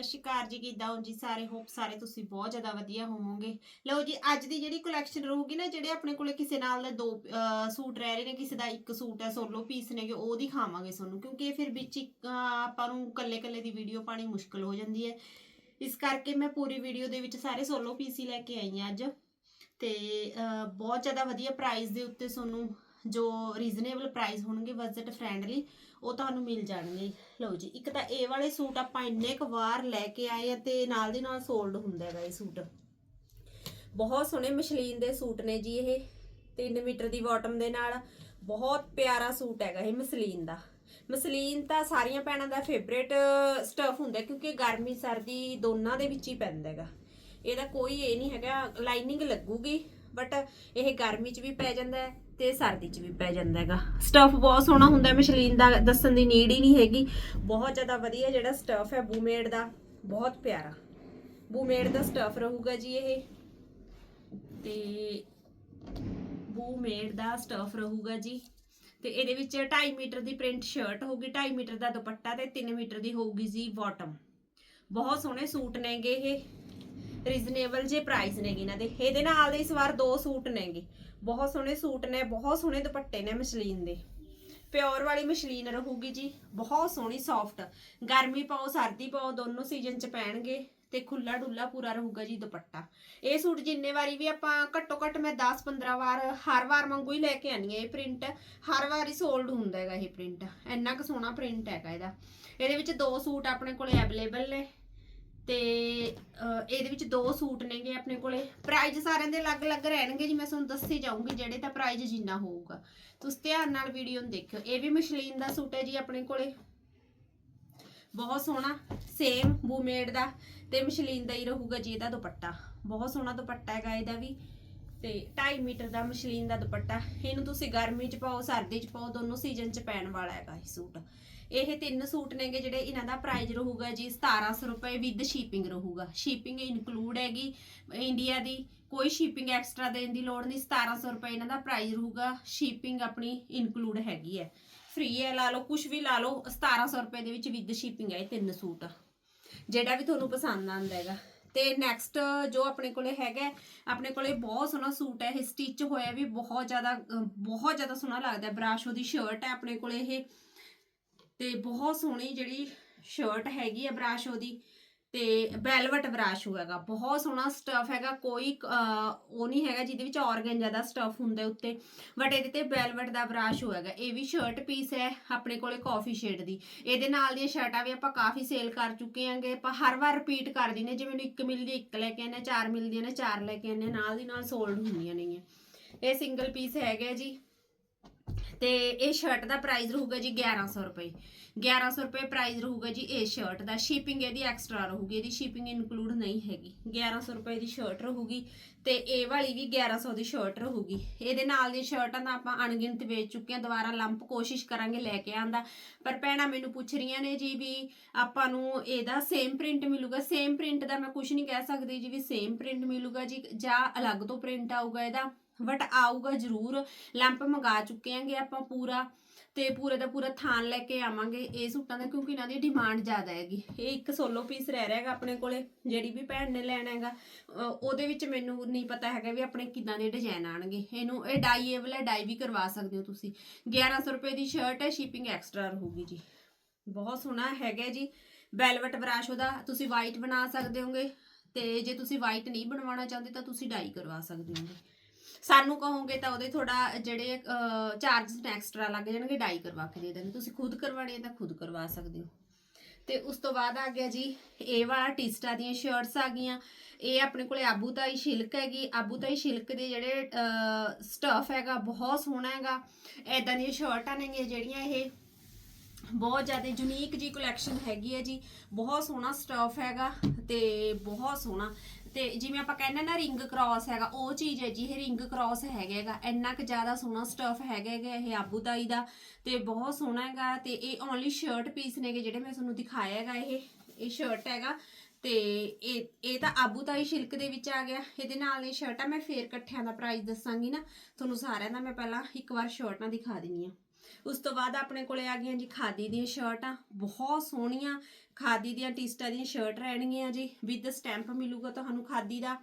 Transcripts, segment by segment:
ਸਤਿ ਸ਼੍ਰੀ ਅਕਾਲ ਜੀ ਕਿਦਾਂ ਹੋ ਜੀ? ਸਾਰੇ ਹੋਪ ਸਾਰੇ ਤੁਸੀਂ ਬਹੁਤ ਜ਼ਿਆਦਾ ਵਧੀਆ ਹੋਵੋਗੇ। ਲਓ ਜੀ ਅੱਜ ਦੀ ਜਿਹੜੀ ਕਲੈਕਸ਼ਨ ਰਹੂਗੀ ਨਾ ਜਿਹੜੇ ਆਪਣੇ ਕੋਲੇ ਕਿਸੇ ਨਾਲ ਦੋ ਸੂਟ ਰਹਿ ਰਹੇ ਨੇ ਕਿਸੇ ਦਾ ਇੱਕ ਸੂਟ ਹੈ ਸੋਲੋ ਪੀਸ ਨੇਗੇ ਉਹ ਦਿਖਾਵਾਂਗੇ ਤੁਹਾਨੂੰ ਕਿਉਂਕਿ ਇਹ ਫਿਰ ਵਿੱਚ ਆਪਾਂ ਨੂੰ ਕੱਲੇ ਕੱਲੇ ਦੀ ਵੀਡੀਓ ਪਾਣੀ ਮੁਸ਼ਕਲ ਹੋ ਜਾਂਦੀ ਹੈ। ਇਸ ਕਰਕੇ ਮੈਂ ਪੂਰੀ ਵੀਡੀਓ ਦੇ ਵਿੱਚ ਸਾਰੇ ਸੋਲੋ ਪੀਸ ਹੀ ਲੈ ਕੇ ਆਈ ਹਾਂ ਅੱਜ। ਤੇ ਅਹ, ਬਹੁਤ ਜ਼ਿਆਦਾ ਵਧੀਆ ਪ੍ਰਾਈਸ ਦੇ ਉੱਤੇ ਤੁਹਾਨੂੰ ਜੋ ਰੀਜ਼ਨੇਬਲ ਪ੍ਰਾਈਸ ਹੋਣਗੇ ਬਜਟ ਫ੍ਰੈਂਡਲੀ ਉਹ ਤੁਹਾਨੂੰ ਮਿਲ ਜਾਣਗੇ। ਲਓ ਜੀ, ਇੱਕ ਤਾਂ ਇਹ ਵਾਲੇ ਸੂਟ ਆਪਾਂ ਇੰਨੇ ਕੁ ਵਾਰ ਲੈ ਕੇ ਆਏ ਆ ਤੇ ਨਾਲ ਦੀ ਨਾਲ ਸੋਲਡ ਹੁੰਦਾ ਹੈਗਾ ਇਹ ਸੂਟ। ਬਹੁਤ ਸੋਹਣੇ ਮਸ਼ਲੀਨ ਦੇ ਸੂਟ ਨੇ ਜੀ ਇਹ 3 ਮੀਟਰ ਦੀ ਬਾਟਮ ਦੇ ਨਾਲ। ਬਹੁਤ ਪਿਆਰਾ ਸੂਟ ਹੈਗਾ ਇਹ ਮਸਲੀਨ ਦਾ। ਮਸਲੀਨ ਤਾਂ ਸਾਰੀਆਂ ਭੈਣਾਂ ਦਾ ਫੇਵਰੇਟ ਸਟਫ ਹੁੰਦਾ, ਕਿਉਂਕਿ ਗਰਮੀ, ਸਰਦੀ ਦੋਨਾਂ ਦੇ ਵਿੱਚ ਹੀ ਪੈਂਦਾ ਹੈਗਾ। ਇਹਦਾ ਕੋਈ ਇਹ ਨਹੀਂ ਹੈਗਾ ਲਾਈਨਿੰਗ ਲੱਗੂਗੀ ਬਟ ਇਹ ਗਰਮੀ 'ਚ ਵੀ ਪੈ ਜਾਂਦਾ ਹੈ। ਤੇ ਸਰਦੀ 'ਚ ਵੀ ਪੈ ਜਾਂਦਾ ਹੈਗਾ। ਸਟਫ ਬਹੁਤ ਸੋਹਣਾ ਹੁੰਦਾ ਮਸ਼ਲੀਨ ਦਾ ਦੱਸਣ ਦੀ ਨੀਡ ਹੀ ਨਹੀਂ ਹੈਗੀ। ਬਹੁਤ ਜ਼ਿਆਦਾ ਵਧੀਆ ਜਿਹੜਾ ਸਟਫ ਹੈ ਬੂਮੇਡ ਦਾ, ਬਹੁਤ ਪਿਆਰਾ। ਬੂਮੇਡ ਦਾ ਸਟਫ ਰਹੂਗਾ ਜੀ ਇਹ। ਤੇ ਬੂਮੇਡ ਦਾ ਸਟਫ ਰਹੂਗਾ ਜੀ। ਤੇ ਇਹਦੇ ਵਿੱਚ 2.5 ਮੀਟਰ ਦੀ ਪ੍ਰਿੰਟ ਸ਼ਰਟ ਹੋਊਗੀ 2.5 ਮੀਟਰ ਦਾ ਦੁਪੱਟਾ ਤੇ 3 ਮੀਟਰ ਦੀ ਹੋਊਗੀ ਜੀ ਬਾਟਮ ਬਹੁਤ ਸੋਹਣੇ ਸੂਟ ਨੇਗੇ ਇਹ। ਰੀਜ਼ਨੇਬਲ ਜੇ ਪ੍ਰਾਈਸ ਨੇਗੇ ਇਹਨਾਂ ਦੇ। ਇਹਦੇ ਨਾਲ ਇਸ ਵਾਰ ਦੋ ਸੂਟ ਨੇਗੇ। ਬਹੁਤ ਸੋਹਣੇ ਸੂਟ ਨੇ, ਬਹੁਤ ਸੋਹਣੇ ਦੁਪੱਟੇ ਨੇ ਮਸ਼ਲੀਨ ਦੇ। ਪਿਓਰ ਵਾਲੀ ਮਸ਼ਲੀਨ ਰਹੂਗੀ ਜੀ, ਬਹੁਤ ਸੋਹਣੀ ਸੌਫਟ ਗਰਮੀ ਪਾਓ, ਸਰਦੀ ਪਾਓ, ਦੋਨੋਂ ਸੀਜ਼ਨ ਚ ਪੈਣਗੇ ਤੇ ਖੁੱਲਾ ਡੁੱਲਾ ਪੂਰਾ ਰਹੂਗਾ ਜੀ ਦੁਪੱਟਾ। ਇਹ ਸੂਟ ਜਿੰਨੇ ਵਾਰੀ ਵੀ ਆਪਾਂ ਘੱਟੋ ਘੱਟ ਮੈਂ 10-15 ਵਾਰ, ਹਰ ਵਾਰ ਵਾਂਗੂ ਹੀ ਲੈ ਕੇ ਆਨੀ ਹੈ ਇਹ ਪ੍ਰਿੰਟ ਹਰ ਵਾਰ ਹੀ ਸੋਲਡ ਹੁੰਦਾ ਹੈਗਾ ਇਹ ਪ੍ਰਿੰਟ ਇੰਨਾ ਕੁ ਸੋਹਣਾ ਪ੍ਰਿੰਟ ਹੈਗਾ ਇਹਦਾ। ਇਹਦੇ ਵਿੱਚ ਦੋ ਸੂਟ ਆਪਣੇ ਕੋਲੇ ਅਵੇਲੇਬਲ ਨੇ। ਤੇ ਇਹਦੇ ਵਿੱਚ ਦੋ ਸੂਟ ਨੇਗੇ ਆਪਣੇ ਕੋਲੇ। ਪ੍ਰਾਈਸ ਸਾਰਿਆਂ ਦੇ ਅਲੱਗ-ਅਲੱਗ ਰਹਿਣਗੇ ਜੀ, ਮੈਂ ਤੁਹਾਨੂੰ ਦੱਸੀ ਜਾਊਂਗੀ ਜਿਹੜੇ ਤਾਂ ਪ੍ਰਾਈਸ ਜਿੰਨਾ ਹੋਊਗਾ। ਤੁਸੀਂ ਧਿਆਨ ਨਾਲ ਵੀਡੀਓ ਨੂੰ ਦੇਖਿਓ। ਇਹ ਵੀ ਮਸ਼ਲੀਨ ਦਾ ਸੂਟ ਹੈ ਜੀ ਆਪਣੇ ਕੋਲੇ। ਬਹੁਤ ਸੋਹਣਾ ਸੇਮ ਬੂਮੇਡ ਦਾ ਤੇ ਮਸ਼ਲੀਨ ਦਾ ਹੀ ਰਹੂਗਾ ਜੀ ਇਹਦਾ ਦੁਪੱਟਾ। ਬਹੁਤ ਸੋਹਣਾ ਦੁਪੱਟਾ ਹੈਗਾ ਇਹਦਾ ਵੀ। ਤੇ 2.5 ਮੀਟਰ ਦਾ ਮਸ਼ਲੀਨ ਦਾ ਦੁਪੱਟਾ। ਇਹਨੂੰ ਤੁਸੀਂ ਗਰਮੀ 'ਚ ਪਾਓ, ਸਰਦੀ 'ਚ ਪਾਓ, ਦੋਨੋਂ ਸੀਜ਼ਨ 'ਚ ਪੈਣ ਵਾਲਾ ਹੈਗਾ ਇਹ ਸੂਟ। ਇਹ ਤਿੰਨ ਸੂਟ ਨੇਗੇ ਜਿਹੜੇ ਇਹਨਾਂ ਦਾ ਪ੍ਰਾਈਸ ਰਹੂਗਾ ਜੀ 1700 ਰੁਪਏ ਵਿਦ ਸ਼ਿਪਿੰਗ ਰਹੂਗਾ। ਸ਼ਿਪਿੰਗ ਇਨਕਲੂਡ ਹੈਗੀ ਇੰਡੀਆ ਦੀ, ਕੋਈ ਸ਼ਿਪਿੰਗ ਐਕਸਟਰਾ ਦੇਣ ਦੀ ਲੋੜ ਨਹੀਂ 1700 ਰੁਪਏ ਇਹਨਾਂ ਦਾ ਪ੍ਰਾਈਸ ਰਹੂਗਾ ਸ਼ਿਪਿੰਗ ਆਪਣੀ ਇਨਕਲੂਡ ਹੈਗੀ ਹੈ। ਫ੍ਰੀ ਹੈ, ਲਾ ਲਓ ਕੁਝ ਵੀ ਲਾ ਲਓ 1700 ਰੁਪਏ ਦੇ ਵਿੱਚ ਵਿਦ ਸ਼ਿਪਿੰਗ ਹੈ ਇਹ ਤਿੰਨ ਸੂਟ। ਜਿਹੜਾ ਵੀ ਤੁਹਾਨੂੰ ਪਸੰਦ ਆਂਦਾ ਹੈਗਾ। ਤੇ ਨੈਕਸਟ ਜੋ ਆਪਣੇ ਕੋਲੇ ਹੈਗਾ, ਆਪਣੇ ਕੋਲੇ ਬਹੁਤ ਸੋਹਣਾ ਸੂਟ ਹੈ, ਇਹ ਸਟਿਚ ਹੋਇਆ ਵੀ ਬਹੁਤ ਜ਼ਿਆਦਾ ਬਹੁਤ ਜ਼ਿਆਦਾ ਸੋਹਣਾ ਲੱਗਦਾ ਬਰਾਸ਼ੋ ਦੀ ਸ਼ਰਟ ਹੈ ਆਪਣੇ ਕੋਲੇ ਇਹ। ਤੇ ਬਹੁਤ ਸੋਹਣੀ ਜਿਹੜੀ ਸ਼ਰਟ ਹੈਗੀ ਆ ਬਰਾਸ਼ ਉਹਦੀ, ਤੇ ਵੈਲਵਟ ਬਰਾਸ਼ ਹੋਏਗਾ ਬਹੁਤ ਸੋਹਣਾ ਸਟਫ ਹੈਗਾ, ਕੋਈ ਉਹ ਨਹੀਂ ਹੈਗਾ ਜਿਹਦੇ ਵਿੱਚ ਆਰਗਨ ਦਾ ਸਟਫ ਹੁੰਦਾ ਉੱਤੇ ਬਟ ਇਹਦੇ ਤੇ ਵੈਲਵਟ ਦਾ ਬਰਾਸ਼ ਹੋਏਗਾ ਇਹ ਵੀ ਸ਼ਰਟ ਪੀਸ ਹੈ ਆਪਣੇ ਕੋਲੇ ਕਾਫੀ ਸ਼ੇਡ ਦੀ, ਇਹਦੇ ਨਾਲ ਦੀਆਂ ਸ਼ਰਟਾਂ ਵੀ ਆਪਾਂ ਕਾਫੀ ਸੇਲ ਕਰ ਚੁੱਕੇ ਆਂਗੇ, ਆਪਾਂ ਹਰ ਵਾਰ ਰਿਪੀਟ ਕਰ ਦਿੰਨੇ ਜਿਵੇਂ ਮੈਨੂੰ ਇੱਕ ਮਿਲਦੀ ਇੱਕ ਲੈ ਕੇ ਆਨੇ ਚਾਰ ਮਿਲਦੀਆਂ ਨੇ ਚਾਰ ਲੈ ਕੇ ਆਨੇ ਨਾਲ ਦੀ ਨਾਲ ਸੋਲਡ ਹੁੰਦੀਆਂ ਨੇਗੀਆਂ, ਇਹ ਸਿੰਗਲ ਪੀਸ ਹੈਗਾ ਜੀ ਤੇ ਇਹ ਸ਼ਰਟ ਦਾ ਪ੍ਰਾਈਸ ਰਹੂਗਾ ਜੀ 1100 ਰੁਪਏ। 1100 ਰੁਪਏ ਪ੍ਰਾਈਸ ਰਹੂਗਾ ਜੀ ਇਹ ਸ਼ਰਟ ਦਾ। ਸ਼ਿਪਿੰਗ ਇਹਦੀ ਐਕਸਟਰਾ ਰਹੂਗੀ, ਇਹਦੀ ਸ਼ਿਪਿੰਗ ਇਨਕਲੂਡ ਨਹੀਂ ਹੈਗੀ। 1100 ਰੁਪਏ ਦੀ ਸ਼ਰਟ ਰਹੂਗੀ ਤੇ ਇਹ ਵਾਲੀ ਵੀ 1100 ਦੀ ਸ਼ਰਟ ਰਹੂਗੀ। ਇਹਦੇ ਨਾਲ ਦੀ ਸ਼ਰਟਾਂ ਤਾਂ ਆਪਾਂ ਅਣਗਿਣਤ ਵੇਚ ਚੁੱਕੇ ਹਾਂ, ਦੁਬਾਰਾ ਲੰਪ ਕੋਸ਼ਿਸ਼ ਕਰਾਂਗੇ ਲੈ ਕੇ ਆਂਦਾ ਪਰ ਭੈਣਾਂ ਮੈਨੂੰ ਪੁੱਛ ਰਹੀਆਂ ਨੇ ਜੀ ਵੀ ਆਪਾਂ ਨੂੰ ਇਹਦਾ ਸੇਮ ਪ੍ਰਿੰਟ ਮਿਲੂਗਾ। ਸੇਮ ਪ੍ਰਿੰਟ ਦਾ ਮੈਂ ਕੁਝ ਨਹੀਂ ਕਹਿ ਸਕਦੀ ਜੀ ਵੀ ਸੇਮ ਪ੍ਰਿੰਟ ਮਿਲੂਗਾ ਜੀ ਜਾਂ ਅਲੱਗ ਤੋਂ ਪ੍ਰਿੰਟ ਆਊਗਾ ਇਹਦਾ। ਬਟ ਆਊਗਾ ਜ਼ਰੂਰ। ਲੈਂਪ ਮੰਗਾ ਚੁੱਕੇ ਆਂਗੇ ਆਪਾਂ ਪੂਰਾ। ਤੇ ਪੂਰੇ ਦਾ ਪੂਰਾ ਥਾਨ ਲੈ ਕੇ ਆਵਾਂਗੇ ਇਹ ਸੂਟਾਂ ਦਾ, ਕਿਉਂਕਿ ਇਹਨਾਂ ਦੀ ਡਿਮਾਂਡ ਜ਼ਿਆਦਾ ਹੈਗੀ। ਇਹ ਇੱਕ ਸੋਲੋ ਪੀਸ ਰਹਿ ਰਿਹਾ ਹੈਗਾ ਆਪਣੇ ਕੋਲੇ, ਜਿਹੜੀ ਵੀ ਭੈਣ ਨੇ ਲੈਣਾ ਹੈਗਾ। ਉਹਦੇ ਵਿੱਚ ਮੈਨੂੰ ਨਹੀਂ ਪਤਾ ਹੈਗਾ ਵੀ ਆਪਣੇ ਕਿਦਾਂ ਦੇ ਡਿਜ਼ਾਈਨ ਆਣਗੇ ਇਹਨੂੰ ਇਹ ਡਾਈਏਬਲ ਹੈ ਡਾਈ ਵੀ ਕਰਵਾ ਸਕਦੇ ਹੋ ਤੁਸੀਂ। 1100 ਰੁਪਏ ਦੀ ਸ਼ਰਟ ਹੈ ਸ਼ਿਪਿੰਗ ਐਕਸਟਰਾ ਰਹੂਗੀ ਜੀ। ਬਹੁਤ ਸੋਹਣਾ ਹੈਗਾ ਜੀ। ਵੈਲਵਟ ਬਰਾਸ਼ੋ ਉਹਦਾ, ਤੁਸੀਂ ਵਾਈਟ ਬਣਾ ਸਕਦੇ ਹੋਗੇ। ਤੇ ਜੇ ਤੁਸੀਂ ਵਾਈਟ ਨਹੀਂ ਬਣਵਾਉਣਾ ਚਾਹੁੰਦੇ ਤਾਂ ਤੁਸੀਂ ਡਾਈ ਕਰਵਾ ਸਕਦੇ ਹੋਗੇ। ਸਾਨੂੰ ਕਹੋਗੇ ਤਾਂ ਉਹਦੇ ਥੋੜਾ ਜਿਹੜੇ ਚਾਰजेस ਐਕਸਟਰਾ ਲੱਗ ਜਾਣਗੇ ਡਾਈ ਕਰਵਾ ਕੇ ਦੇ ਦਾਂਗੇ ਤੁਸੀਂ ਖੁਦ ਕਰਵਾਣੀ ਤਾਂ ਖੁਦ ਕਰਵਾ ਸਕਦੇ ਹੋ। ਤੇ ਉਸ ਤੋਂ ਬਾਅਦ ਆ ਗਿਆ ਜੀ, ਇਹ ਵਾਲਾ ਟੀਸਟਾ ਦੀਆਂ ਸ਼ਰਟਸ ਆ ਗਈਆਂ। ਇਹ ਆਪਣੇ ਕੋਲੇ ਆਬੂਤਾਈ ਸ਼ਿਲਕ ਹੈਗੀ। ਆਬੂਤਾਈ ਸ਼ਿਲਕ ਦੇ ਜਿਹੜੇ ਸਟਫ ਹੈਗਾ, ਬਹੁਤ ਸੋਹਣਾ ਹੈਗਾ। ਐਦਾਂ ਦੀਆਂ ਸ਼ਰਟਾਂ ਨੇਗੀਆਂ ਜਿਹੜੀਆਂ ਇਹ। ਬਹੁਤ ਜ਼ਿਆਦਾ ਯੂਨੀਕ ਜੀ ਕਲੈਕਸ਼ਨ ਹੈਗੀ ਹੈ ਜੀ। ਬਹੁਤ ਸੋਹਣਾ ਸਟਫ ਹੈਗਾ ਤੇ ਬਹੁਤ ਸੋਹਣਾ। ਤੇ ਜਿਵੇਂ ਆਪਾਂ ਕਹਿੰਦੇ ਨਾ ਰਿੰਗ ਕ੍ਰਾਸ ਹੈਗਾ, ਉਹ ਚੀਜ਼ ਹੈ ਜੀ, ਇਹ ਰਿੰਗ ਕ੍ਰਾਸ ਹੈਗਾਗਾ ਇੰਨਾ ਕੁ ਜ਼ਿਆਦਾ ਸੋਹਣਾ ਸਟਫ ਹੈਗਾ ਇਹ ਆਬੂ ਦਾਈ ਦਾ ਤੇ ਬਹੁਤ ਸੋਹਣਾ ਹੈਗਾ ਤੇ ਇਹ ਓਨਲੀ ਸ਼ਰਟ ਪੀਸ ਨੇਗੇ ਜਿਹੜੇ ਮੈਂ ਤੁਹਾਨੂੰ ਦਿਖਾਇਆ ਹੈਗਾ, ਇਹ ਇਹ ਸ਼ਰਟ ਹੈਗਾ। ਤੇ ਇਹ ਇਹ ਤਾਂ ਆਬੂਤਾਈ ਸ਼ਿਲਕ ਦੇ ਵਿੱਚ ਆ ਗਿਆ। ਇਹਦੇ ਨਾਲ ਇਹ ਸ਼ਰਟਾਂ ਮੈਂ ਫੇਰ ਇਕੱਠਿਆਂ ਦਾ ਪ੍ਰਾਈਸ ਦੱਸਾਂਗੀ ਨਾ। ਤੁਹਾਨੂੰ ਸਾਰਿਆਂ ਦਾ ਮੈਂ ਪਹਿਲਾਂ ਇੱਕ ਵਾਰ ਸ਼ਰਟਾਂ ਦਿਖਾ ਦਿੰਨੀ ਆ। ਉਸ ਤੋਂ ਬਾਅਦ ਆਪਣੇ ਕੋਲੇ ਆ ਗਈਆਂ ਜੀ ਖਾਦੀ ਦੀਆਂ ਸ਼ਰਟਾਂ, ਬਹੁਤ ਸੋਹਣੀਆਂ। ਖਾਦੀ ਦੀਆਂ ਟੀਸਟਾ ਦੀਆਂ ਸ਼ਰਟ ਰਹਿਣਗੀਆਂ ਜੀ ਵਿਦ ਸਟੈਂਪ ਮਿਲੂਗਾ ਤੁਹਾਨੂੰ ਖਾਦੀ ਦਾ।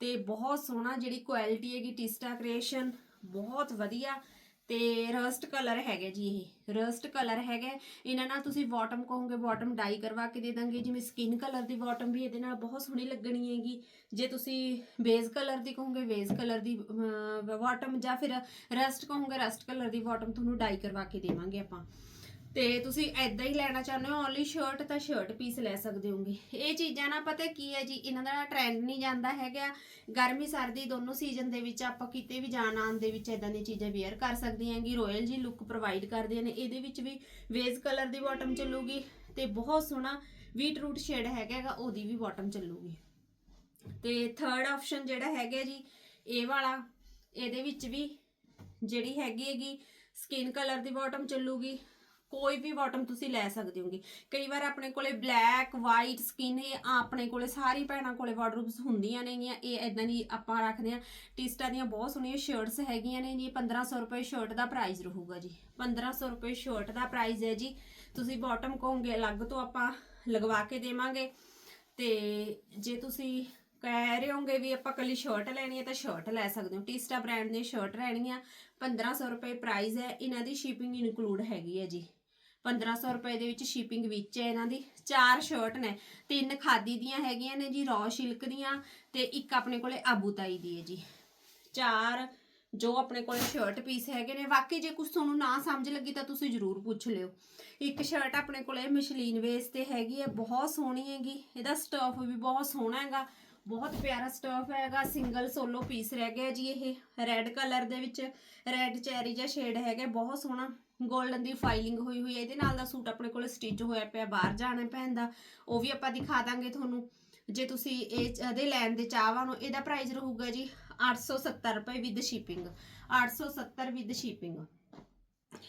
ਤੇ ਬਹੁਤ ਸੋਹਣਾ ਜਿਹੜੀ ਕੁਆਲਿਟੀ ਹੈਗੀ ਟੀਸਟਾ ਕ੍ਰੀਏਸ਼ਨ ਬਹੁਤ ਵਧੀਆ। ਤੇ ਰਸਟ ਕਲਰ ਹੈਗਾ ਜੀ ਇਹ ਰਸਟ ਕਲਰ ਹੈਗਾ। ਇਹਨਾਂ ਨਾਲ ਤੁਸੀਂ ਬਾਟਮ ਕਹੋਗੇ ਬਾਟਮ ਡਾਈ ਕਰਵਾ ਕੇ ਦੇ ਦਾਂਗੇ। ਜਿਵੇਂ ਸਕਿਨ ਕਲਰ ਦੀ ਬਾਟਮ ਵੀ ਇਹਦੇ ਨਾਲ ਬਹੁਤ ਸੋਹਣੀ ਲੱਗਣੀ ਹੈਗੀ। ਜੇ ਤੁਸੀਂ ਬੇਸ ਕਲਰ ਦੀ ਕਹੋਗੇ ਬੇਸ ਕਲਰ ਦੀ ਬਾਟਮ ਜਾਂ ਫਿਰ ਰਸਟ ਕਹੋਗੇ ਰਸਟ ਕਲਰ ਦੀ ਬਾਟਮ ਤੁਹਾਨੂੰ ਡਾਈ ਕਰਵਾ ਕੇ ਦੇਵਾਂਗੇ ਆਪਾਂ। ਤੇ ਤੁਸੀਂ ਐਦਾਂ ਹੀ ਲੈਣਾ ਚਾਹੁੰਦੇ ਹੋ ਓਨਲੀ ਸ਼ਰਟ ਤਾਂ ਸ਼ਰਟ ਪੀਸ ਲੈ ਸਕਦੇ ਹੋਗੇ। ਇਹ ਚੀਜ਼ਾਂ ਨਾ ਪਤਾ ਕੀ ਹੈ ਜੀ ਇਹਨਾਂ ਦਾ ਟ੍ਰੈਂਡ ਨਹੀਂ ਜਾਂਦਾ ਹੈਗਾ। ਗਰਮੀ ਸਰਦੀ ਦੋਨੋਂ ਸੀਜ਼ਨ ਦੇ ਵਿੱਚ ਆਪਾਂ ਕਿਤੇ ਵੀ ਜਾਣ ਆਉਣ ਦੇ ਵਿੱਚ ਇਦਾਂ ਦੀਆਂ ਚੀਜ਼ਾਂ ਵੇਅਰ ਕਰ ਸਕਦੀਆਂ ਹੈਗੀ। ਰਾਇਲ ਜੀ ਲੁੱਕ ਪ੍ਰੋਵਾਈਡ ਕਰਦੀਆਂ ਨੇ ਇਹਦੇ ਵਿੱਚ ਵੀ ਵੇਜ ਕਲਰ ਦੀ ਬਾਟਮ ਚੱਲੂਗੀ ਤੇ ਬਹੁਤ ਸੋਹਣਾ ਵੀਟ ਰੂਟ ਸ਼ੇਡ ਹੈਗਾ ਗਾ, ਉਹਦੀ ਵੀ ਬਾਟਮ ਚੱਲੂਗੀ। ਤੇ ਥਰਡ ਆਪਸ਼ਨ ਜਿਹੜਾ ਹੈਗਾ ਜੀ ਇਹ ਵਾਲਾ ਇਹਦੇ ਵਿੱਚ ਵੀ ਜਿਹੜੀ ਹੈਗੀ ਹੈਗੀ ਸਕਿਨ ਕਲਰ ਦੀ ਬਾਟਮ ਚੱਲੂਗੀ। ਕੋਈ ਵੀ ਬਾਟਮ ਤੁਸੀਂ ਲੈ ਸਕਦੇ ਹੋਗੇ। ਕਈ ਵਾਰ ਆਪਣੇ ਕੋਲੇ ਬਲੈਕ ਵਾਈਟ ਸਕਿਨ ਇਹ ਆਪਣੇ ਕੋਲੇ ਸਾਰੀ ਭੈਣਾਂ ਕੋਲੇ ਵਾਰਡਰੋਬਸ ਹੁੰਦੀਆਂ ਨੇਗੀਆਂ ਇਹ ਇਦਾਂ ਦੀ ਆਪਾਂ ਰੱਖਦੇ ਆ ਟਿਸਟਾ ਦੀਆਂ ਬਹੁਤ ਸੋਹਣੀਆਂ ਸ਼ਰਟਸ ਹੈਗੀਆਂ ਨੇ ਜੀ। 1500 ਰੁਪਏ ਸ਼ਰਟ ਦਾ ਪ੍ਰਾਈਸ ਰਹੂਗਾ ਜੀ। 1500 ਰੁਪਏ ਸ਼ਰਟ ਦਾ ਪ੍ਰਾਈਸ ਹੈ ਜੀ। ਤੁਸੀਂ ਬਾਟਮ ਕਹੋਗੇ, ਅਲੱਗ ਤੋਂ ਆਪਾਂ ਲਗਵਾ ਕੇ ਦੇਵਾਂਗੇ। ਤੇ ਜੇ ਤੁਸੀਂ ਕਹਿ ਰਹੇ ਹੋਗੇ ਵੀ ਆਪਾਂ ਕੱਲੀ ਸ਼ਰਟ ਲੈਣੀ ਹੈ ਤਾਂ ਸ਼ਰਟ ਲੈ ਸਕਦੇ ਹੋ। ਟਿਸਟਾ ਬ੍ਰਾਂਡ ਦੀਆਂ ਸ਼ਰਟ ਰਹਿਣਗੀਆਂ 1500 ਰੁਪਏ ਪ੍ਰਾਈਸ ਹੈ, ਇਹਨਾਂ ਦੀ ਸ਼ਿਪਿੰਗ ਇਨਕਲੂਡ ਹੈਗੀ ਹੈ ਜੀ। 1500 ਰੁਪਏ ਦੇ ਵਿੱਚ ਸ਼ਿਪਿੰਗ ਵਿੱਚ ਹੈ ਇਹਨਾਂ ਦੀ, ਚਾਰ ਸ਼ਰਟ ਨੇ, ਤਿੰਨ ਖਾਦੀ ਦੀਆਂ ਹੈਗੀਆਂ ਨੇ ਜੀ ਰॉ ਸਿਲਕ ਦੀਆਂ ਤੇ ਇੱਕ ਆਪਣੇ ਕੋਲੇ ਆਬੂਤਾਈ ਦੀ ਹੈ ਜੀ। ਚਾਰ ਜੋ ਆਪਣੇ ਕੋਲੇ ਸ਼ਰਟ ਪੀਸ ਹੈਗੇ ਨੇ, ਬਾਕੀ ਜੇ ਕੁਝ ਤੁਹਾਨੂੰ ਨਾ ਸਮਝ ਲੱਗੀ ਤਾਂ ਤੁਸੀਂ ਜਰੂਰ ਪੁੱਛ ਲਿਓ। ਇੱਕ ਸ਼ਰਟ ਆਪਣੇ ਕੋਲੇ ਮਸ਼ਲੀਨ ਵੇਸ ਤੇ ਹੈਗੀ ਹੈ, ਬਹੁਤ ਸੋਹਣੀ ਹੈਗੀ, ਇਹਦਾ ਸਟਫ ਵੀ ਬਹੁਤ ਸੋਹਣਾ ਹੈਗਾ। ਬਹੁਤ ਪਿਆਰਾ ਸਟਫ ਹੈਗਾ ਸਿੰਗਲ ਸੋਲੋ ਪੀਸ ਰਹਿ ਗਿਆ ਜੀ ਇਹ। ਰੈੱਡ ਕਲਰ ਦੇ ਵਿੱਚ ਰੈੱਡ ਚੈਰੀ ਜਿਹਾ ਸ਼ੇਡ ਹੈਗਾ, ਬਹੁਤ ਸੋਹਣਾ 골ਡਨ ਦੀ ਫਾਈਲਿੰਗ ਹੋਈ ਹੋਈ ਹੈ। ਇਹਦੇ ਨਾਲ ਦਾ ਸੂਟ ਆਪਣੇ ਕੋਲ ਸਟਿਚ ਹੋਇਆ ਪਿਆ, ਬਾਹਰ ਜਾਣਾ ਪੈਂਦਾ ਉਹ ਵੀ ਆਪਾਂ ਦਿਖਾ ਦਾਂਗੇ ਤੁਹਾਨੂੰ। ਜੇ ਤੁਸੀਂ ਇਹ ਇਹਦੇ ਲੈਣ ਦੇ ਚਾਹਵਾਂ ਨੂੰ ਇਹਦਾ ਪ੍ਰਾਈਸ ਰਹੂਗਾ ਜੀ 870 ਰੁਪਏ with shipping 870 with shipping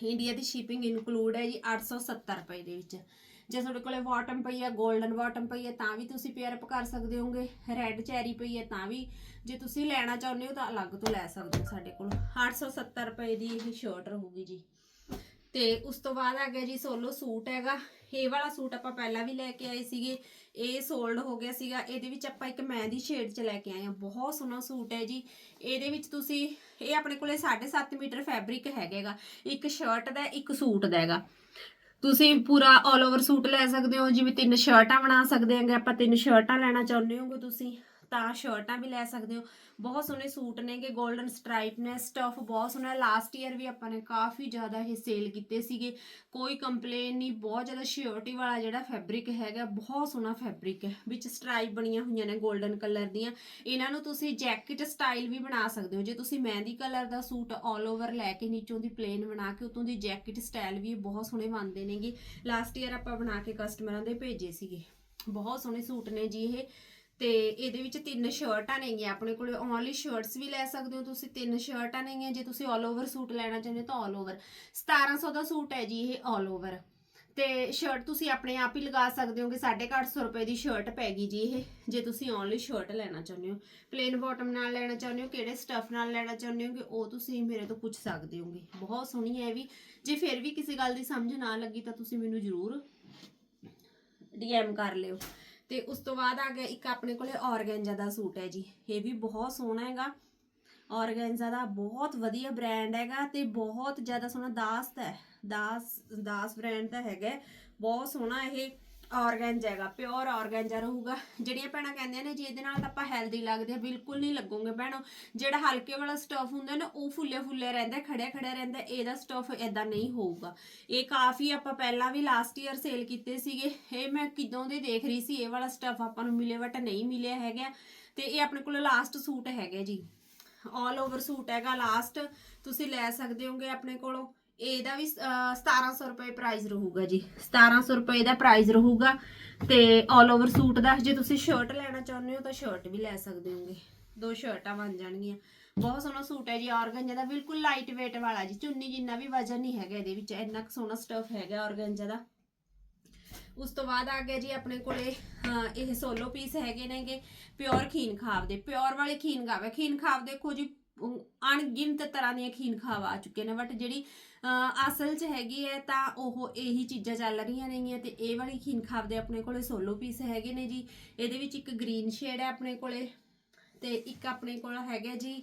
India the shipping include ਹੈ ਜੀ 870 ਰੁਪਏ ਦੇ ਵਿੱਚ। ਜੇ ਤੁਹਾਡੇ ਕੋਲੇ ਬਾਟਮ ਪਈ ਹੈ 골ਡਨ ਬਾਟਮ ਪਈ ਹੈ, ਤਾਂ ਵੀ ਤੁਸੀਂ ਪੇਅਰ ਅਪ ਕਰ ਸਕਦੇ ਹੋਗੇ। ਰੈੱਡ ਚੈਰੀ ਪਈ ਹੈ, ਤਾਂ ਵੀ ਜੇ ਤੁਸੀਂ ਲੈਣਾ ਚਾਹੁੰਦੇ ਹੋ ਤਾਂ ਅਲੱਗ ਤੋਂ ਲੈ ਸਕਦੇ ਹੋ ਸਾਡੇ ਕੋਲ। 870 ਰੁਪਏ ਦੀ ਇਹ ਸ਼ਰਟ ਰਹੂਗੀ ਜੀ। ਤੇ ਉਸ ਤੋਂ ਬਾਅਦ ਆ ਗਿਆ ਜੀ ਸੋਲੋ ਸੂਟ ਹੈਗਾ। ਇਹ ਵਾਲਾ ਸੂਟ ਆਪਾਂ ਪਹਿਲਾਂ ਵੀ ਲੈ ਕੇ ਆਏ ਸੀਗੇ। ਇਹ ਸੋਲਡ ਹੋ ਗਿਆ ਸੀਗਾ। ਇਹਦੇ ਵਿੱਚ ਆਪਾਂ ਇੱਕ ਮਹਿੰਦੀ ਸ਼ੇਡ ਚ ਲੈ ਕੇ ਆਏ ਆ ਬਹੁਤ ਸੋਹਣਾ ਸੂਟ ਹੈ ਜੀ। ਇਹਦੇ ਵਿੱਚ ਤੁਸੀਂ, ਇਹ ਆਪਣੇ ਕੋਲੇ 7.5 ਮੀਟਰ ਫੈਬਰਿਕ ਹੈਗਾਗਾ। ਇੱਕ ਸ਼ਰਟ ਦਾ, ਇੱਕ ਸੂਟ ਦਾ ਹੈਗਾ। ਤੁਸੀਂ ਪੂਰਾ 올 ਓਵਰ ਸੂਟ ਲੈ ਸਕਦੇ ਹੋ, ਜਿਵੇਂ ਤਿੰਨ ਸ਼ਰਟਾਂ ਬਣਾ ਸਕਦੇ ਆਂਗੇ ਆਪਾਂ ਤਿੰਨ ਸ਼ਰਟਾਂ ਲੈਣਾ ਚਾਹੁੰਦੇ ਹੋਗੇ ਤੁਸੀਂ। ਤਾਂ ਸ਼ਰਟਾਂ ਵੀ ਲੈ ਸਕਦੇ ਹੋ। ਬਹੁਤ ਸੋਹਣੇ ਸੂਟ ਨੇਗੇ 골ਡਨ ਸਟ੍ਰਾਈਪ ਨੇ ਸਟਫ ਬਹੁਤ ਸੋਹਣਾ। ਲਾਸਟ ਈਅਰ ਵੀ ਆਪਾਂ ਨੇ ਕਾਫੀ ਜ਼ਿਆਦਾ ਇਹ ਸੇਲ ਕੀਤੇ ਸੀਗੇ। ਕੋਈ ਕੰਪਲੇਨ ਨਹੀਂ, ਬਹੁਤ ਜ਼ਿਆਦਾ ਸ਼ਿਓਰਟੀ ਵਾਲਾ ਜਿਹੜਾ ਫੈਬਰਿਕ ਹੈਗਾ, ਬਹੁਤ ਸੋਹਣਾ ਫੈਬਰਿਕ ਹੈ। ਵਿੱਚ ਸਟ੍ਰਾਈਪ ਬਣੀਆਂ ਹੋਈਆਂ ਨੇ 골ਡਨ ਕਲਰ ਦੀਆਂ। ਇਹਨਾਂ ਨੂੰ ਤੁਸੀਂ ਜੈਕਟ ਸਟਾਈਲ ਵੀ ਬਣਾ ਸਕਦੇ ਹੋ। ਜੇ ਤੁਸੀਂ ਮਹਿੰਦੀ ਕਲਰ ਦਾ ਸੂਟ ਆਲ ਓਵਰ ਲੈ ਕੇ ਨੀਚੋਂ ਦੀ ਪਲੇਨ ਬਣਾ ਕੇ ਉਤੋਂ ਦੀ ਜੈਕਟ ਸਟਾਈਲ ਵੀ ਬਹੁਤ ਸੋਹਣੇ ਬਣਦੇ ਨੇਗੇ। ਲਾਸਟ ਈਅਰ ਆਪਾਂ ਬਣਾ ਕੇ ਕਸਟਮਰਾਂ ਦੇ ਭੇਜੇ ਸੀਗੇ। ਬਹੁਤ ਸੋਹਣੇ ਸੂਟ ਨੇ ਜੀ ਇਹ। ਤੇ ਇਹਦੇ ਵਿੱਚ ਤਿੰਨ ਸ਼ਰਟਾਂ ਨੇਗੀਆਂ ਆਪਣੇ ਕੋਲੇ ਓਨਲੀ ਸ਼ਰਟਸ ਵੀ ਲੈ ਸਕਦੇ ਹੋ ਤੁਸੀਂ ਤਿੰਨ ਸ਼ਰਟਾਂ ਨੇਗੀਆਂ ਜੇ ਤੁਸੀਂ 올 ਓਵਰ ਸੂਟ ਲੈਣਾ ਚਾਹੁੰਦੇ ਹੋ ਤਾਂ 올 ਓਵਰ 1700 ਦਾ ਸੂਟ ਹੈ ਜੀ ਇਹ 올 ਓਵਰ ਤੇ ਸ਼ਰਟ ਤੁਸੀਂ ਆਪਣੇ ਆਪ ਹੀ ਲਗਾ ਸਕਦੇ ਹੋਗੇ 850 ਰੁਪਏ ਦੀ ਸ਼ਰਟ ਪੈਗੀ ਜੀ ਇਹ ਜੇ ਤੁਸੀਂ ਓਨਲੀ ਸ਼ਰਟ ਲੈਣਾ ਚਾਹੁੰਦੇ ਹੋ ਪਲੇਨ ਬਾਟਮ ਨਾਲ ਲੈਣਾ ਚਾਹੁੰਦੇ ਹੋ ਕਿਹੜੇ ਸਟਫ ਨਾਲ ਲੈਣਾ ਚਾਹੁੰਦੇ ਹੋਗੇ ਉਹ ਤੁਸੀਂ ਮੇਰੇ ਤੋਂ ਪੁੱਛ ਸਕਦੇ ਹੋਗੇ ਬਹੁਤ ਸੋਹਣੀ ਹੈ ਇਹ ਵੀ ਜੇ ਫਿਰ ਵੀ ਕਿਸੇ ਗੱਲ ਦੀ ਸਮਝ ਨਾ ਲੱਗੀ ਤਾਂ ਤੁਸੀਂ ਮੈਨੂੰ ਜ਼ਰੂਰ ਡੀਐਮ ਕਰ ਲਿਓ ਤੇ ਉਸ ਤੋਂ ਬਾਅਦ ਆ ਗਿਆ ਇੱਕ ਆਪਣੇ ਕੋਲੇ ਔਰਗੈਂਜਾ ਦਾ ਸੂਟ ਹੈ ਜੀ। ਇਹ ਵੀ ਬਹੁਤ ਸੋਹਣਾ ਹੈਗਾ। ਔਰਗੈਂਜਾ ਦਾ ਬਹੁਤ ਵਧੀਆ ਬ੍ਰਾਂਡ ਹੈਗਾ ਤੇ ਬਹੁਤ ਜ਼ਿਆਦਾ ਸੋਹਣਾ ਦਾਸ ਦਾ ਹੈ। ਦਾਸ ਦਾਸ ਬ੍ਰਾਂਡ ਦਾ ਹੈਗਾ। ਬਹੁਤ ਸੋਹਣਾ ਇਹ। ਔਰਗੈਂਜਾ ਹੈਗਾ ਪਿਓਰ ਔਰਗੈਂਜਾ ਰਹੂਗਾ। ਜਿਹੜੀਆਂ ਭੈਣਾਂ ਕਹਿੰਦੀਆਂ ਨੇ, ਜੀ ਇਹਦੇ ਨਾਲ ਤਾਂ ਆਪਾਂ ਹੈਲਦੀ ਲੱਗਦੇ ਆ, ਬਿਲਕੁਲ ਨਹੀਂ ਲੱਗੋਗੇ ਭੈਣੋ। ਜਿਹੜਾ ਹਲਕੇ ਵਾਲਾ ਸਟਫ ਹੁੰਦਾ ਨਾ, ਉਹ ਫੁੱਲੇ ਫੁੱਲੇ ਰਹਿੰਦਾ, ਖੜਿਆ ਖੜਿਆ ਰਹਿੰਦਾ, ਇਹਦਾ ਸਟਫ ਇਦਾਂ ਨਹੀਂ ਹੋਊਗਾ। ਇਹ ਕਾਫੀ ਆਪਾਂ ਪਹਿਲਾਂ ਵੀ ਲਾਸਟ ਈਅਰ ਸੇਲ ਕੀਤੇ ਸੀਗੇ। ਇਹ ਮੈਂ ਕਿਦੋਂ ਦੇ ਦੇਖ ਰਹੀ ਸੀ, ਇਹ ਵਾਲਾ ਸਟਫ ਆਪਾਂ ਨੂੰ ਮਿਲੇ ਬਟ ਨਹੀਂ ਮਿਲਿਆ ਹੈਗਾ। ਤੇ ਇਹ ਆਪਣੇ ਕੋਲ ਲਾਸਟ ਸੂਟ ਹੈਗਾ ਜੀ। ਆਲ ਓਵਰ ਸੂਟ ਹੈਗਾ ਲਾਸਟ ਤੁਸੀਂ ਲੈ ਸਕਦੇ ਹੋਗੇ ਆਪਣੇ ਕੋਲੋਂ। ਇਹਦਾ ਵੀ 1700 ਰੁਪਏ ਪ੍ਰਾਈਸ ਰਹੂਗਾ ਜੀ। 1700 ਰੁਪਏ ਦਾ ਪ੍ਰਾਈਸ ਰਹੂਗਾ ਤੇ ਆਲ ਓਵਰ ਸੂਟ ਦਾ, ਜੇ ਤੁਸੀਂ ਸ਼ਰਟ ਲੈਣਾ ਚਾਹੁੰਦੇ ਹੋ ਤਾਂ ਸ਼ਰਟ ਵੀ ਲੈ ਸਕਦੇ ਹੋਗੇ। ਦੋ ਸ਼ਰਟਾਂ ਬਣ ਜਾਣਗੀਆਂ। ਬਹੁਤ ਸੋਹਣਾ ਸੂਟ ਹੈ ਜੀ, ਔਰਗੰਜਾ ਦਾ, ਬਿਲਕੁਲ ਲਾਈਟ weight ਵਾਲਾ ਜੀ। ਚੁੰਨੀ ਜਿੰਨਾ ਵੀ ਵਜ਼ਨ ਨਹੀਂ ਹੈਗਾ ਇਹਦੇ ਵਿੱਚ, ਇੰਨਾ ਕੁ ਸੋਹਣਾ ਸਟਫ ਹੈਗਾ ਔਰਗੰਜਾ ਦਾ। ਉਸ ਤੋਂ ਬਾਅਦ ਆ ਗਿਆ ਜੀ ਆਪਣੇ ਕੋਲੇ ਇਹ ਸੋਲੋ ਪੀਸ ਹੈਗੇ ਨੇਗੇ ਪਿਓਰ ਖੀਨ ਖਾਬ ਦੇ। ਪਿਓਰ ਵਾਲੇ ਖੀਨ ਖਾਬ ਹੈ। ਖੀਨ ਖਾਬ ਦੇਖੋ ਜੀ ਅਣਗਿਣਤ ਤਰ੍ਹਾਂ ਦੀਆਂ ਖੀਨ ਖਾਬ ਆ ਚੁੱਕੇ ਨੇ ਬਟ ਜਿਹੜੀ ਅਸਲ 'ਚ ਹੈਗੀ ਹੈ ਤਾਂ ਉਹ ਇਹੀ ਚੀਜ਼ਾਂ ਚੱਲ ਰਹੀਆਂ ਨੇਗੀਆਂ ਤੇ ਇਹ ਵਾਲੀ ਖੀਨ ਖਾਬ ਦੇ ਆਪਣੇ ਕੋਲੇ ਸੋਲੋ ਪੀਸ ਹੈਗੇ ਨੇ ਜੀ। ਇਹਦੇ ਵਿੱਚ ਇੱਕ ਗ੍ਰੀਨ ਸ਼ੇਡ ਹੈ ਆਪਣੇ ਕੋਲੇ ਤੇ ਇੱਕ ਆਪਣੇ ਕੋਲ ਹੈਗਾ ਜੀ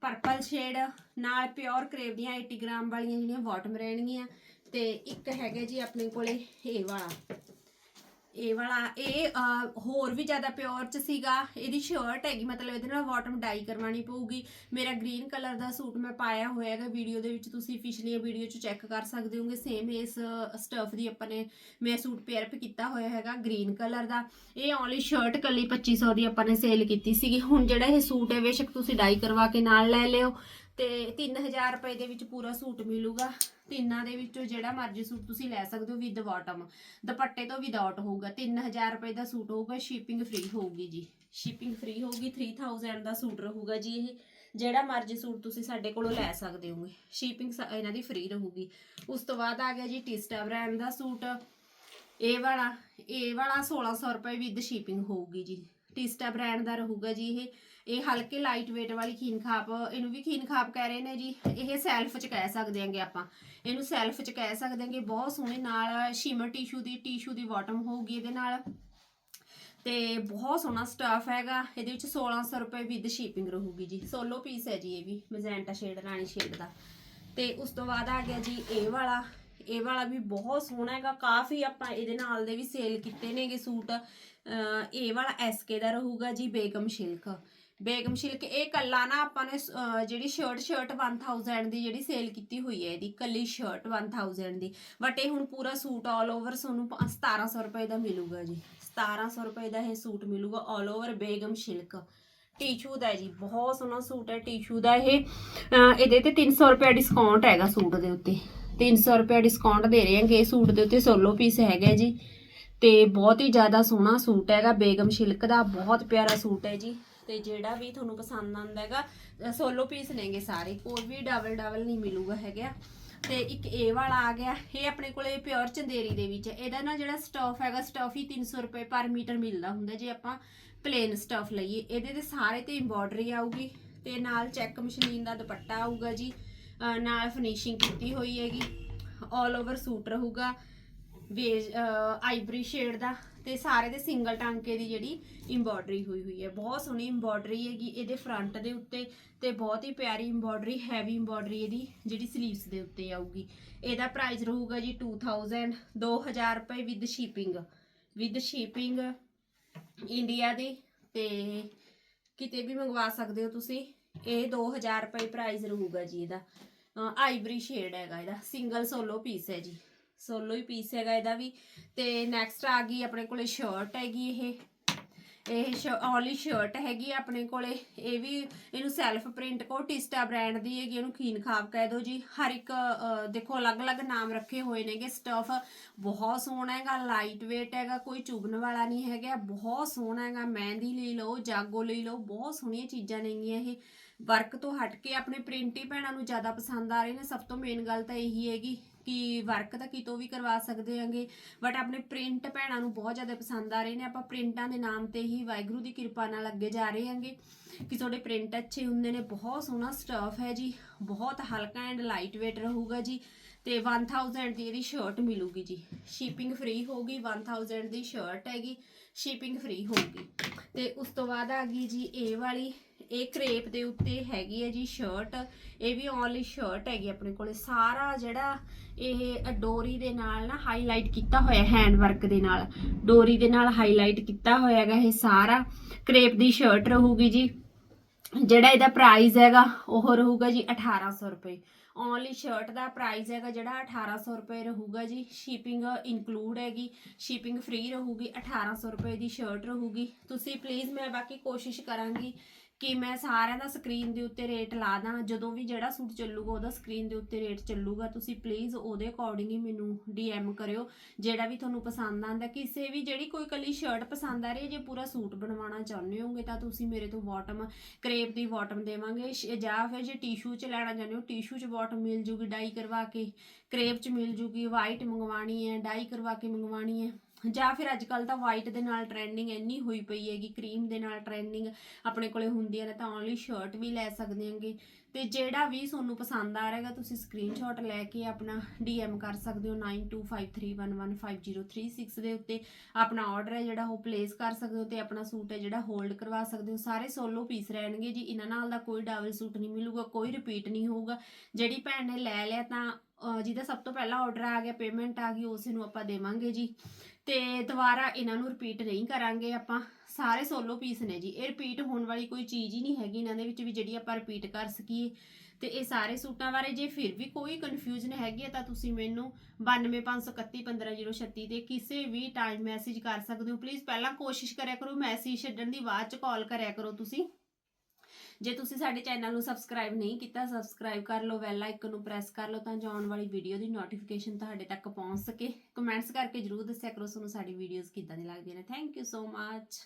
ਪਰਪਲ ਸ਼ੇਡ ਨਾਲ ਪਿਓਰ ਕਰੇਵ ਦੀਆਂ 80 ਗ੍ਰਾਮ ਵਾਲੀਆਂ ਜਿਹੜੀਆਂ ਬਾਟਮ ਰਹਿਣਗੀਆਂ ਤੇ ਇੱਕ ਹੈਗਾ ਜੀ ਆਪਣੇ ਕੋਲੇ ਇਹ ਵਾਲਾ। ਇਹ ਵਾਲਾ, ਇਹ ਹੋਰ ਵੀ ਜ਼ਿਆਦਾ ਪਿਓਰ ਚ ਸੀਗਾ। ਇਹਦੀ ਸ਼ਰਟ ਹੈਗੀ, ਮਤਲਬ ਇਹਦੇ ਨਾਲ ਬਾਟਮ ਡਾਈ ਕਰਵਾਉਣੀ ਪਊਗੀ। ਮੇਰਾ ਗ੍ਰੀਨ ਕਲਰ ਦਾ ਸੂਟ ਮੈਂ ਪਾਇਆ ਹੋਇਆ ਹੈਗਾ। ਵੀਡੀਓ ਦੇ ਵਿੱਚ ਤੁਸੀਂ ਪਿਛਲੀਆਂ ਵੀਡੀਓ ਚ ਚੈੱਕ ਕਰ ਸਕਦੇ ਹੋਗੇ। ਸੇਮ ਇਸ ਸਟਫ ਦੀ ਆਪਾਂ ਨੇ ਮੈਂ ਸੂਟ ਪੇਅਰ ਅਪ ਕੀਤਾ ਹੋਇਆ ਹੈਗਾ ਗ੍ਰੀਨ ਕਲਰ ਦਾ। ਇਹ ਓਨਲੀ ਸ਼ਰਟ ਕੱਲੀ 2500 ਦੀ ਆਪਾਂ ਨੇ ਸੇਲ ਕੀਤੀ ਸੀਗੀ। ਹੁਣ ਜਿਹੜਾ ਇਹ ਸੂਟ ਹੈ, ਬੇਸ਼ੱਕ ਤੁਸੀਂ ਡਾਈ ਕਰਵਾ ਕੇ ਨਾਲ ਲੈ ਲਿਓ। ਤੇ 3000 ਰੁਪਏ ਦੇ ਵਿੱਚ ਪੂਰਾ ਸੂਟ ਮਿਲੂਗਾ। ਤਿੰਨਾਂ ਦੇ ਵਿੱਚੋਂ ਜਿਹੜਾ ਮਰਜ਼ੀ ਸੂਟ ਤੁਸੀਂ ਲੈ ਸਕਦੇ ਹੋ ਵਿਦ ਬਾਟਮ ਦੁਪੱਟੇ ਤੋਂ ਵਿਦਆਊਟ ਹੋਊਗਾ। 3000 ਰੁਪਏ ਦਾ ਸੂਟ ਹੋਊਗਾ ਸ਼ਿਪਿੰਗ ਫ੍ਰੀ ਹੋਊਗੀ ਜੀ। ਸ਼ਿਪਿੰਗ ਫ੍ਰੀ ਹੋਊਗੀ 3000 ਦਾ ਸੂਟ ਰਹੂਗਾ ਜੀ ਇਹ। ਜਿਹੜਾ ਮਰਜ਼ੀ ਸੂਟ ਤੁਸੀਂ ਸਾਡੇ ਕੋਲੋਂ ਲੈ ਸਕਦੇ ਹੋਗੇ ਸ਼ਿਪਿੰਗ ਇਹਨਾਂ ਦੀ ਫ੍ਰੀ ਰਹੂਗੀ। ਉਸ ਤੋਂ ਬਾਅਦ ਆ ਗਿਆ ਜੀ ਟਿਸਟਾ ਬ੍ਰਾਂਡ ਦਾ ਸੂਟ। ਇਹ ਵਾਲਾ ਇਹ ਵਾਲਾ 1600 ਰੁਪਏ ਵਿਦ ਸ਼ਿਪਿੰਗ ਹੋਊਗੀ ਜੀ। ਟਿਸਟਾ ਬ੍ਰਾਂਡ ਦਾ ਰਹੂਗਾ ਜੀ ਇਹ। ਇਹ ਹਲਕੇ ਲਾਈਟ weight ਵਾਲੀ ਖੀਨ ਖਾਪ, ਇਹਨੂੰ ਵੀ ਖੀਨ ਖਾਪ ਕਹਿ ਰਹੇ ਨੇ ਜੀ। ਇਹ ਸੈਲਫ ਚ ਕਹਿ ਸਕਦੇ ਆਂਗੇ ਆਪਾਂ। ਇਹਨੂੰ ਸੈਲਫ ਚ ਕਹਿ ਸਕਦੇ ਆਂਗੇ ਬਹੁਤ ਸੋਹਣੇ ਨਾਲ ਸ਼ਿਮਰ ਟਿਸ਼ੂ ਦੀ ਟਿਸ਼ੂ ਦੀ ਬਾਟਮ ਹੋਊਗੀ ਇਹਦੇ ਨਾਲ। ਤੇ ਬਹੁਤ ਸੋਹਣਾ ਸਟਾਫ ਹੈਗਾ। ਇਹਦੇ ਵਿੱਚ 1600 ਰੁਪਏ ਵਿਦ ਸ਼ਿਪਿੰਗ ਰਹੂਗੀ ਜੀ। ਸੋਲੋ ਪੀਸ ਹੈ ਜੀ ਇਹ ਵੀ ਮੈਜੈਂਟਾ ਸ਼ੇਡ ਰਾਣੀ ਸ਼ੇਡ ਦਾ। ਤੇ ਉਸ ਤੋਂ ਬਾਅਦ ਆ ਗਿਆ ਜੀ ਇਹ ਵਾਲਾ। ਇਹ ਵਾਲਾ ਵੀ ਬਹੁਤ ਸੋਹਣਾ ਹੈਗਾ। ਕਾਫੀ ਆਪਾਂ ਇਹਦੇ ਨਾਲ ਦੇ ਵੀ ਸੇਲ ਕੀਤੇ ਨੇਗੇ ਸੂਟ। ਅਹ ਇਹ ਵਾਲਾ ਐਸਕੇ ਦਾ ਰਹੂਗਾ ਜੀ ਬੇਗਮ ਸ਼ਿਲਕ ਬੇਗਮ ਸ਼ਿਲਕ ਇਹ ਕੱਲਾ ਨਾ ਆਪਾਂ ਨੇ ਜਿਹੜੀ ਸ਼ਰਟ ਸ਼ਰਟ 1000 ਦੀ ਜਿਹੜੀ ਸੇਲ ਕੀਤੀ ਹੋਈ ਹੈ ਇਹਦੀ, ਕੱਲੀ ਸ਼ਰਟ 1000 ਦੀ। ਬਟ ਇਹ ਹੁਣ ਪੂਰਾ ਸੂਟ ਆਲ ਓਵਰ ਤੁਹਾਨੂੰ 1700 ਰੁਪਏ ਦਾ ਮਿਲੂਗਾ ਜੀ। 1700 ਰੁਪਏ ਦਾ ਇਹ ਸੂਟ ਮਿਲੂਗਾ ਆਲ ਓਵਰ ਬੇਗਮ ਸ਼ਿਲਕ ਟੀਸ਼ੂ ਦਾ ਜੀ, ਬਹੁਤ ਸੋਹਣਾ ਸੂਟ ਹੈ ਟੀਸ਼ੂ ਦਾ ਇਹ। ਇਹਦੇ ਤੇ 300 ਰੁਪਏ ਡਿਸਕਾਊਂਟ ਹੈਗਾ ਸੂਟ ਦੇ ਉੱਤੇ। 300 ਰੁਪਏ ਡਿਸਕਾਊਂਟ ਦੇ ਰਹੇ ਹਾਂਗੇ, ਇਹ ਸੂਟ ਦੇ ਉੱਤੇ ਸੋਲੋ ਪੀਸ ਹੈਗਾ ਜੀ। ਤੇ ਬਹੁਤ ਹੀ ਜ਼ਿਆਦਾ ਸੋਹਣਾ ਸੂਟ ਹੈਗਾ ਬੇਗਮ ਸ਼ਿਲਕ ਦਾ, ਬਹੁਤ ਪਿਆਰਾ ਸੂਟ ਹੈ ਜੀ। ਤੇ ਜਿਹੜਾ ਵੀ ਤੁਹਾਨੂੰ ਪਸੰਦ ਆਉਂਦਾ ਹੈਗਾ ਸੋਲੋ ਪੀਸ ਨੇਗੇ ਸਾਰੇ। ਕੋਈ ਵੀ ਡਬਲ ਡਬਲ ਨਹੀਂ ਮਿਲੂਗਾ ਹੈਗਾ। ਤੇ ਇੱਕ ਇਹ ਵਾਲਾ ਆ ਗਿਆ। ਇਹ ਆਪਣੇ ਕੋਲੇ ਪਿਓਰ ਚੰਦੇਰੀ ਦੇ ਵਿੱਚ ਹੈ। ਇਹਦਾ ਨਾ ਜਿਹੜਾ ਸਟਫ ਹੈਗਾ ਸਟਫ ਹੀ 300 ਰੁਪਏ ਪਰ ਮੀਟਰ ਮਿਲਦਾ ਹੁੰਦਾ ਜੇ ਆਪਾਂ ਪਲੇਨ ਸਟਫ ਲਈਏ। ਇਹਦੇ ਤੇ ਸਾਰੇ ਤੇ ਐਮਬੋਡਰੀ ਆਊਗੀ ਤੇ ਨਾਲ ਚੈੱਕ ਮਸ਼ੀਨ ਦਾ ਦੁਪੱਟਾ ਆਊਗਾ ਜੀ। ਨਾਲ ਫਿਨਿਸ਼ਿੰਗ ਕੀਤੀ ਹੋਈ ਹੈਗੀ। ਆਲ ਓਵਰ ਸੂਟ ਰਹੂਗਾ। ਬੇਜ ਆਈਵਰੀ ਸ਼ੇਡ ਦਾ। ਤੇ ਸਾਰੇ ਦੇ ਸਿੰਗਲ ਟਾਂਕੇ ਦੀ ਜਿਹੜੀ ਐਮਬੋਡਰੀ ਹੋਈ ਹੋਈ ਹੈ। ਬਹੁਤ ਸੋਹਣੀ ਐਮਬੋਡਰੀ ਹੈਗੀ, ਇਹਦੇ ਫਰੰਟ ਦੇ ਉੱਤੇ ਤੇ ਬਹੁਤ ਹੀ ਪਿਆਰੀ ਐਮਬੋਡਰੀ ਹੈਵੀ ਐਮਬੋਡਰੀ ਇਹਦੀ ਜਿਹੜੀ ਸਲੀਵਸ ਦੇ ਉੱਤੇ ਆਊਗੀ। ਇਹਦਾ ਪ੍ਰਾਈਸ ਰਹੂਗਾ ਜੀ 2000 2000 ਰੁਪਏ with shipping with shipping India ਦੀ ਤੇ ਕਿਤੇ ਵੀ ਮੰਗਵਾ ਸਕਦੇ ਹੋ ਤੁਸੀਂ, ਇਹ 2000 ਰੁਪਏ ਪ੍ਰਾਈਸ ਰਹੂਗਾ ਜੀ ਇਹਦਾ। ਆਈਬਰੀ ਸ਼ੇਡ ਹੈਗਾ ਇਹਦਾ ਸਿੰਗਲ ਸੋਲੋ ਪੀਸ ਹੈ ਜੀ। ਸੋਲੋ ਹੀ ਪੀਸ ਹੈਗਾ ਇਹਦਾ ਵੀ। ਤੇ ਨੈਕਸਟ ਆ ਗਈ ਆਪਣੇ ਕੋਲੇ ਸ਼ਰਟ ਹੈਗੀ ਇਹ। ਇਹ ਓਨਲੀ ਸ਼ਰਟ ਹੈਗੀ ਆਪਣੇ ਕੋਲੇ। ਇਹ ਵੀ ਇਹਨੂੰ ਸੈਲਫ ਪ੍ਰਿੰਟ ਕੋ ਟਿਸਟਾ ਬ੍ਰਾਂਡ ਦੀ ਹੈਗੀ, ਇਹਨੂੰ ਖੀਨ ਖਾਬ ਕਹਿ ਦੋ ਜੀ। ਹਰ ਇੱਕ ਦੇਖੋ, ਅਲੱਗ-ਅਲੱਗ ਨਾਮ ਰੱਖੇ ਹੋਏ ਨੇਗੇ। ਸਟਫ ਬਹੁਤ ਸੋਹਣਾ ਹੈਗਾ ਲਾਈਟ weight ਹੈਗਾ, ਕੋਈ ਚੁਭਣ ਵਾਲਾ ਨਹੀਂ ਹੈਗਾ। ਬਹੁਤ ਸੋਹਣਾ ਹੈਗਾ, ਮਹਿੰਦੀ ਲਈ ਲਓ, ਜਾਗੋ ਲਈ ਲਓ, ਬਹੁਤ ਸੋਹਣੀਆਂ ਚੀਜ਼ਾਂ ਨੇਗੀਆਂ ਇਹ। ਵਰਕ ਤੋਂ ਹਟ ਕੇ ਆਪਣੇ ਪ੍ਰਿੰਟੀ ਭੈਣਾਂ ਨੂੰ ਜ਼ਿਆਦਾ ਪਸੰਦ ਆ ਰਹੇ ਨੇ। ਸਭ ਤੋਂ ਮੇਨ ਗੱਲ ਤਾਂ ਇਹੀ ਹੈਗੀ। ਕਿ ਵਰਕ ਤਾਂ ਕਿਤੋਂ ਵੀ ਕਰਵਾ ਸਕਦੇ ਆਂਗੇ ਬਟ ਆਪਣੇ ਪ੍ਰਿੰਟ ਭੈਣਾਂ ਨੂੰ ਬਹੁਤ ਜ਼ਿਆਦਾ ਪਸੰਦ ਆ ਰਹੇ ਨੇ। ਆਪਾਂ ਪ੍ਰਿੰਟਾਂ ਦੇ ਨਾਮ ਤੇ ਹੀ ਵਾਹਿਗੁਰੂ ਦੀ ਕਿਰਪਾ ਨਾਲ ਅੱਗੇ ਜਾ ਰਹੇ ਆਂਗੇ। ਕਿ ਤੁਹਾਡੇ ਪ੍ਰਿੰਟ ਅੱਛੇ ਹੁੰਦੇ ਨੇ, ਬਹੁਤ ਸੋਹਣਾ ਸਟਫ ਹੈ ਜੀ। ਬਹੁਤ ਹਲਕਾ ਐਂਡ ਲਾਈਟ weight ਰਹੂਗਾ ਜੀ। ਤੇ 1000 ਦੀ ਇਹਦੀ ਸ਼ਰਟ ਮਿਲੂਗੀ ਜੀ। ਸ਼ਿਪਿੰਗ ਫ੍ਰੀ ਹੋਊਗੀ 1000 ਦੀ ਸ਼ਰਟ ਹੈਗੀ ਸ਼ਿਪਿੰਗ ਫ੍ਰੀ ਹੋਊਗੀ। ਤੇ ਉਸ ਤੋਂ ਬਾਅਦ ਆ ਗਈ ਜੀ ਇਹ ਵਾਲੀ। ਇਹ ਕ੍ਰੇਪ ਦੇ ਉੱਤੇ ਹੈਗੀ ਹੈ ਜੀ ਸ਼ਰਟ ਇਹ ਵੀ ਓਨਲੀ ਸ਼ਰਟ ਹੈਗੀ ਆਪਣੇ ਕੋਲੇ। ਸਾਰਾ ਜਿਹੜਾ ਇਹ ਡੋਰੀ ਦੇ ਨਾਲ ਨਾ ਹਾਈਲਾਈਟ ਕੀਤਾ ਹੋਇਆ ਹੈਂਡ ਵਰਕ ਦੇ ਨਾਲ। ਡੋਰੀ ਦੇ ਨਾਲ ਹਾਈਲਾਈਟ ਕੀਤਾ ਹੋਇਆ ਹੈਗਾ ਇਹ ਸਾਰਾ। ਕ੍ਰੇਪ ਦੀ ਸ਼ਰਟ ਰਹੂਗੀ ਜੀ। ਜਿਹੜਾ ਇਹਦਾ ਪ੍ਰਾਈਸ ਹੈਗਾ, ਉਹ ਰਹੂਗਾ ਜੀ 1800 ਰੁਪਏ। ਓਨਲੀ ਸ਼ਰਟ ਦਾ ਪ੍ਰਾਈਸ ਹੈਗਾ ਜਿਹੜਾ 1800 ਰੁਪਏ ਰਹੂਗਾ ਜੀ। ਸ਼ਿਪਿੰਗ ਇਨਕਲੂਡ ਹੈਗੀ। ਸ਼ਿਪਿੰਗ ਫ੍ਰੀ ਰਹੂਗੀ 1800 ਰੁਪਏ ਦੀ ਸ਼ਰਟ ਰਹੂਗੀ। ਤੁਸੀਂ ਪਲੀਜ਼ ਮੈਂ ਬਾਕੀ ਕੋਸ਼ਿਸ਼ ਕਰਾਂਗੀ ਕਿ ਮੈਂ ਸਾਰਿਆਂ ਦਾ ਸਕਰੀਨ ਦੇ ਉੱਤੇ ਰੇਟ ਲਾ ਦਾਂ, ਜਦੋਂ ਵੀ ਜਿਹੜਾ ਸੂਟ ਚੱਲੂਗਾ ਉਹਦਾ ਸਕਰੀਨ ਦੇ ਉੱਤੇ ਰੇਟ ਚੱਲੂਗਾ, ਤੁਸੀਂ ਪਲੀਜ਼ ਉਹਦੇ ਅਕੋਰਡਿੰਗ ਹੀ ਮੈਨੂੰ ਡੀਐਮ ਕਰਿਓ, ਜਿਹੜਾ ਵੀ ਤੁਹਾਨੂੰ ਪਸੰਦ ਆਂਦਾ ਕਿਸੇ ਵੀ ਜਿਹੜੀ ਕੋਈ ਕੱਲੀ ਸ਼ਰਟ ਪਸੰਦ ਆ ਰਹੀ ਹੈ, ਜੇ ਪੂਰਾ ਸੂਟ ਬਣਵਾਉਣਾ ਚਾਹੁੰਦੇ ਹੋਗੇ ਤਾਂ ਤੁਸੀਂ ਮੇਰੇ ਤੋਂ ਬਾਟਮ ਕਰੇਪ ਦੀ ਬਾਟਮ ਦੇਵਾਂਗੇ, ਸ਼- ਜਾਂ ਫਿਰ ਜੇ ਟਿਸ਼ੂ ਚ ਲੈਣਾ ਚਾਹੁੰਦੇ ਹੋ ਟਿਸ਼ੂ ਚ ਬਾਟਮ ਮਿਲ ਜੂਗੀ ਡਾਈ ਕਰਵਾ ਕੇ ਕਰੇਪ ਚ ਮਿਲ ਜੂਗੀ ਵਾਈਟ ਮੰਗਵਾਣੀ ਹੈ ਡਾਈ ਕਰਵਾ ਕੇ ਮੰਗਵਾਣੀ ਹੈ। ਜਾਂ ਫਿਰ ਅੱਜ ਕੱਲ ਤਾਂ ਵਾਈਟ ਦੇ ਨਾਲ ਟ੍ਰੈਂਡਿੰਗ ਇੰਨੀ ਹੋਈ ਪਈ ਹੈਗੀ ਕਰੀਮ ਦੇ ਨਾਲ ਟ੍ਰੈਂਡਿੰਗ ਆਪਣੇ ਕੋਲੇ ਹੁੰਦੀਆਂ ਨੇ ਤਾਂ ਓਨਲੀ ਸ਼ਰਟ ਵੀ ਲੈ ਸਕਦੇ ਹਾਂਗੇ ਤੇ ਜਿਹੜਾ ਵੀ ਤੁਹਾਨੂੰ ਪਸੰਦ ਆ ਰਿਹਾਗਾ ਤੁਸੀਂ ਸਕਰੀਨਸ਼ਾਟ ਲੈ ਕੇ ਆਪਣਾ DM ਕਰ ਸਕਦੇ ਹੋ 9253115036 ਦੇ ਉੱਤੇ। ਆਪਣਾ ਆਰਡਰ ਹੈ ਜਿਹੜਾ ਉਹ ਪਲੇਸ ਕਰ ਸਕਦੇ ਹੋ ਤੇ ਆਪਣਾ ਸੂਟ ਹੈ ਜਿਹੜਾ ਹੋਲਡ ਕਰਵਾ ਸਕਦੇ ਹੋ। ਸਾਰੇ ਸੋਲੋ ਪੀਸ ਰਹਿਣਗੇ ਜੀ, ਇਹਨਾਂ ਨਾਲ ਦਾ ਕੋਈ ਡਬਲ ਸੂਟ ਨਹੀਂ ਮਿਲੂਗਾ, ਕੋਈ ਰਿਪੀਟ ਨਹੀਂ ਹੋਊਗਾ। ਜਿਹੜੀ ਭੈਣ ਨੇ ਲੈ ਲਿਆ ਤਾਂ ਜਿਹਦਾ ਸਭ ਤੋਂ ਪਹਿਲਾਂ ਆਰਡਰ ਆ ਗਿਆ ਪੇਮੈਂਟ ਆ ਗਈ, ਉਸੇ ਨੂੰ ਆਪਾਂ ਦੇਵਾਂਗੇ ਜੀ। ਤੇ ਦੁਬਾਰਾ ਇਹਨਾਂ ਨੂੰ ਰਿਪੀਟ ਨਹੀਂ ਕਰਾਂਗੇ ਆਪਾਂ। ਸਾਰੇ ਸੋਲੋ ਪੀਸ ਨੇ ਜੀ। ਇਹ ਰਿਪੀਟ ਹੋਣ ਵਾਲੀ ਕੋਈ ਚੀਜ਼ ਹੀ ਨਹੀਂ ਹੈਗੀ ਇਹਨਾਂ ਦੇ ਵਿੱਚ ਵੀ ਜਿਹੜੀ ਆਪਾਂ ਰਿਪੀਟ ਕਰ ਸਕੀਏ। ਤੇ ਇਹ ਸਾਰੇ ਸੂਟਾਂ ਬਾਰੇ ਜੇ ਫਿਰ ਵੀ ਕੋਈ ਕਨਫਿਊਜ਼ਨ ਹੈਗੀ ਹੈ ਤਾਂ ਤੁਸੀਂ ਮੈਨੂੰ 9253115036 ਤੇ ਕਿਸੇ ਵੀ ਟਾਈਮ ਮੈਸੇਜ ਕਰ ਸਕਦੇ ਹੋ। ਪਲੀਜ਼ ਪਹਿਲਾਂ ਕੋਸ਼ਿਸ਼ ਕਰਿਆ ਕਰੋ ਮੈਸੇਜ ਛੱਡਣ ਦੀ ਬਾਅਦ ਚ ਕਾਲ ਕਰਿਆ ਕਰੋ ਤੁਸੀਂ। ਜੇ ਤੁਸੀਂ ਸਾਡੇ ਚੈਨਲ ਨੂੰ ਸਬਸਕ੍ਰਾਈਬ ਨਹੀਂ ਕੀਤਾ, ਸਬਸਕ੍ਰਾਈਬ ਕਰ ਲਓ, ਬੈਲ ਆਈਕਨ ਨੂੰ ਪ੍ਰੈਸ ਕਰ ਲਓ ਤਾਂ ਜੋ ਆਉਣ ਵਾਲੀ ਵੀਡੀਓ ਦੀ ਨੋਟੀਫਿਕੇਸ਼ਨ ਤੁਹਾਡੇ ਤੱਕ ਪਹੁੰਚ ਸਕੇ। ਕਮੈਂਟਸ ਕਰਕੇ ਜਰੂਰ ਦੱਸਿਆ ਕਰੋ, ਤੁਹਾਨੂੰ ਸਾਡੀ ਵੀਡੀਓਜ਼ ਕਿੱਦਾਂ ਦੀ ਲੱਗਦੀਆਂ ਨੇ। Thank you so much